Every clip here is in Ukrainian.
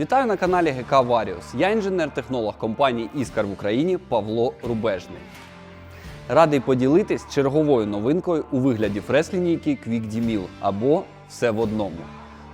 Вітаю на каналі ГК Варіус. Я інженер-технолог компанії Іскар в Україні Павло Рубежний. Радий поділитись черговою новинкою у вигляді фрес-лінійки Quick Mill або все в одному.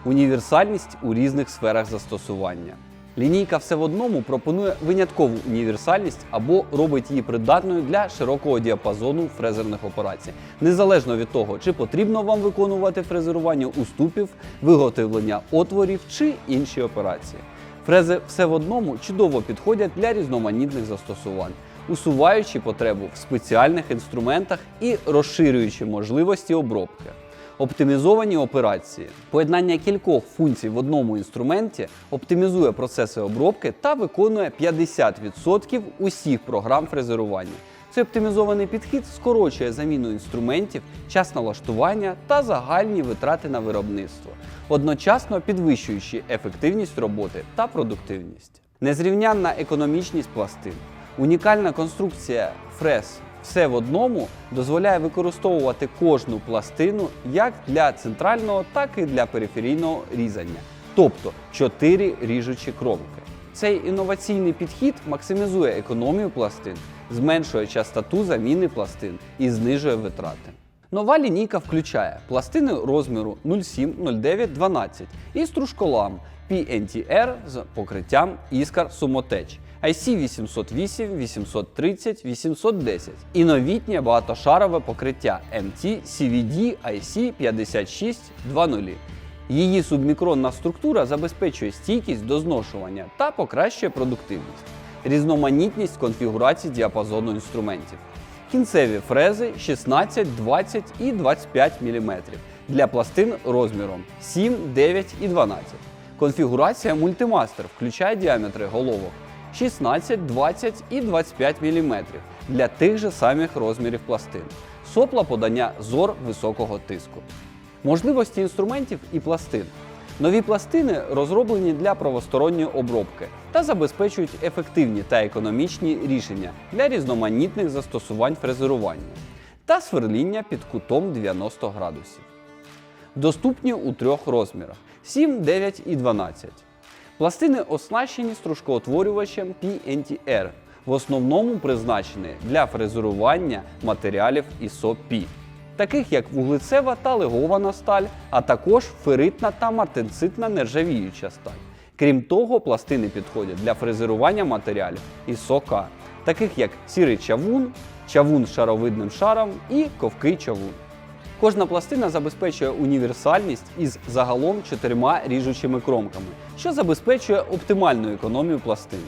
Універсальність у різних сферах застосування. Лінійка все в одному пропонує виняткову універсальність або робить її придатною для широкого діапазону фрезерних операцій, незалежно від того, чи потрібно вам виконувати фрезерування уступів, виготовлення отворів чи інші операції. Фрези все в одному чудово підходять для різноманітних застосувань, усуваючи потребу в спеціальних інструментах і розширюючи можливості обробки. Оптимізовані операції. Поєднання кількох функцій в одному інструменті оптимізує процеси обробки та виконує 50% усіх програм фрезерування. Цей оптимізований підхід скорочує заміну інструментів, час налаштування та загальні витрати на виробництво, одночасно підвищуючи ефективність роботи та продуктивність. Незрівнянна економічність пластин. Унікальна конструкція фрез все в одному дозволяє використовувати кожну пластину як для центрального, так і для периферійного різання, тобто 4 ріжучі кромки. Цей інноваційний підхід максимізує економію пластин, зменшує частоту заміни пластин і знижує витрати. Нова лінійка включає пластини розміру 0,7, 09, 12 і стружколам PNTR з покриттям іскар сумотеч. IC808, 830, 810 і новітнє багатошарове покриття MT CVD IC5620. Її субмікронна структура забезпечує стійкість до зношування та покращує продуктивність, різноманітність конфігурації діапазону інструментів. Кінцеві фрези 16, 20 і 25 мм для пластин розміром 7, 9 і 12. Конфігурація мультимастер включає діаметри головок 16, 20 і 25 мм для тих же самих розмірів пластин. Сопла подання зор високого тиску. Можливості інструментів і пластин. Нові пластини розроблені для правосторонньої обробки та забезпечують ефективні та економічні рішення для різноманітних застосувань фрезерування та сверління під кутом 90 градусів. Доступні у трьох розмірах 7, 9 і 12. Пластини оснащені стружкоутворювачем PNTR, в основному призначені для фрезерування матеріалів ISO P, таких як вуглецева та легована сталь, а також феритна та мартенцитна нержавіюча сталь. Крім того, пластини підходять для фрезерування матеріалів K, таких як сірий чавун, чавун з шаровидним шаром і ковкий чавун. Кожна пластина забезпечує універсальність із загалом чотирма ріжучими кромками, що забезпечує оптимальну економію пластин.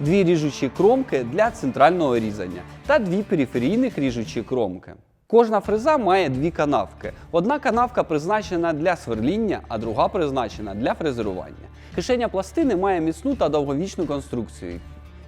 Дві ріжучі кромки для центрального різання та дві периферійних ріжучі кромки. Кожна фреза має дві канавки. Одна канавка призначена для сверління, а друга призначена для фрезерування. Кишеня пластини має міцну та довговічну конструкцію,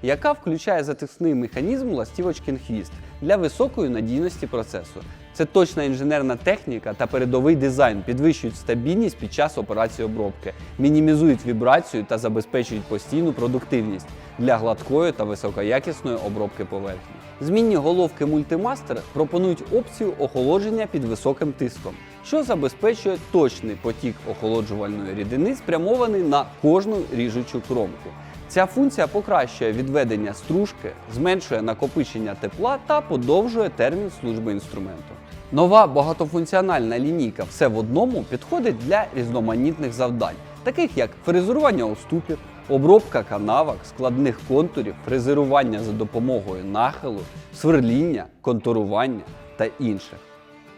яка включає затисний механізм ластівочкин хвіст для високої надійності процесу. Це точна інженерна техніка та передовий дизайн підвищують стабільність під час операції обробки, мінімізують вібрацію та забезпечують постійну продуктивність для гладкої та високоякісної обробки поверхні. Змінні головки Multimaster пропонують опцію охолодження під високим тиском, що забезпечує точний потік охолоджувальної рідини, спрямований на кожну ріжучу кромку. Ця функція покращує відведення стружки, зменшує накопичення тепла та подовжує термін служби інструменту. Нова багатофункціональна лінійка все в одному підходить для різноманітних завдань, таких як фрезерування уступів, обробка канавок, складних контурів, фрезерування за допомогою нахилу, сверління, контурування та інших.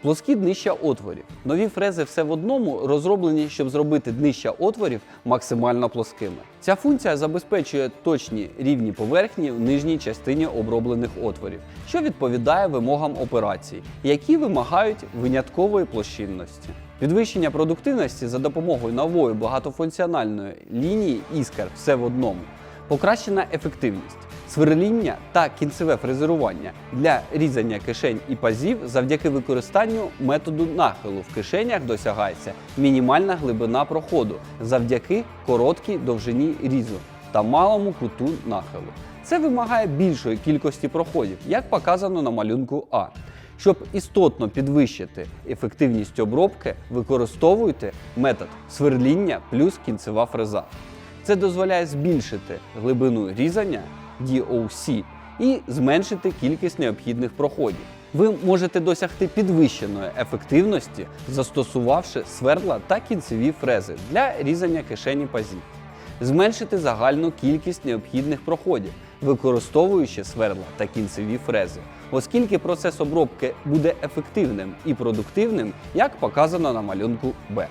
Плоскі днища отворів. Нові фрези все в одному розроблені, щоб зробити днища отворів максимально плоскими. Ця функція забезпечує точні рівні поверхні в нижній частині оброблених отворів, що відповідає вимогам операцій, які вимагають виняткової площинності. Підвищення продуктивності за допомогою нової багатофункціональної лінії Іскар все в одному. Покращена ефективність, сверління та кінцеве фрезерування для різання кишень і пазів завдяки використанню методу нахилу в кишенях досягається мінімальна глибина проходу завдяки короткій довжині різу та малому куту нахилу. Це вимагає більшої кількості проходів, як показано на малюнку А. Щоб істотно підвищити ефективність обробки, використовуйте метод сверління плюс кінцева фреза. Це дозволяє збільшити глибину різання DOC і зменшити кількість необхідних проходів. Ви можете досягти підвищеної ефективності, застосувавши свердла та кінцеві фрези для різання кишені пазів, зменшити загальну кількість необхідних проходів, використовуючи свердла та кінцеві фрези, оскільки процес обробки буде ефективним і продуктивним, як показано на малюнку Б.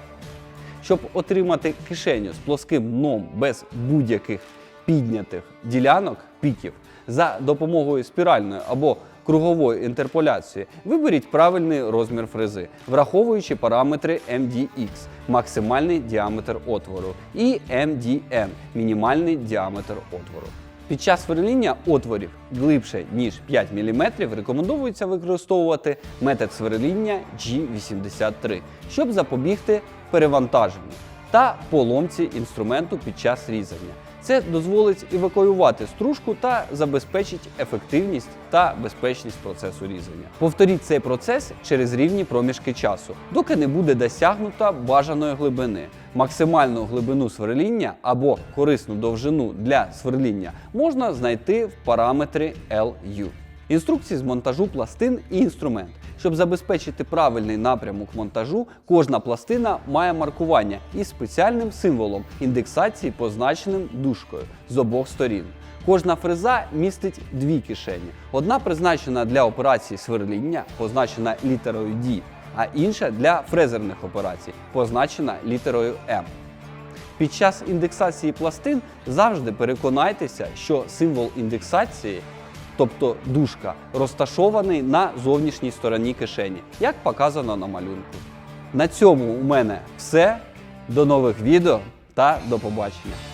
Щоб отримати кишеню з плоским дном без будь-яких піднятих ділянок піків за допомогою спіральної або кругової інтерполяції, виберіть правильний розмір фрези, враховуючи параметри MDX – максимальний діаметр отвору, і MDN – мінімальний діаметр отвору. Під час сверління отворів глибше ніж 5 мм рекомендується використовувати метод сверління G83, щоб запобігти перевантаженню та поломці інструменту під час різання. Це дозволить евакуювати стружку та забезпечить ефективність та безпечність процесу різання. Повторіть цей процес через рівні проміжки часу, доки не буде досягнута бажаної глибини. Максимальну глибину сверління або корисну довжину для сверління можна знайти в параметрі LU. Інструкції з монтажу пластин і інструмент. Щоб забезпечити правильний напрямок монтажу, кожна пластина має маркування із спеціальним символом індексації, позначеним дужкою з обох сторін. Кожна фреза містить дві кишені. Одна призначена для операції сверління, позначена літерою D, а інша для фрезерних операцій, позначена літерою M. Під час індексації пластин завжди переконайтеся, що символ індексації, тобто дужка, розташований на зовнішній стороні кишені, як показано на малюнку. На цьому у мене все. До нових відео та до побачення.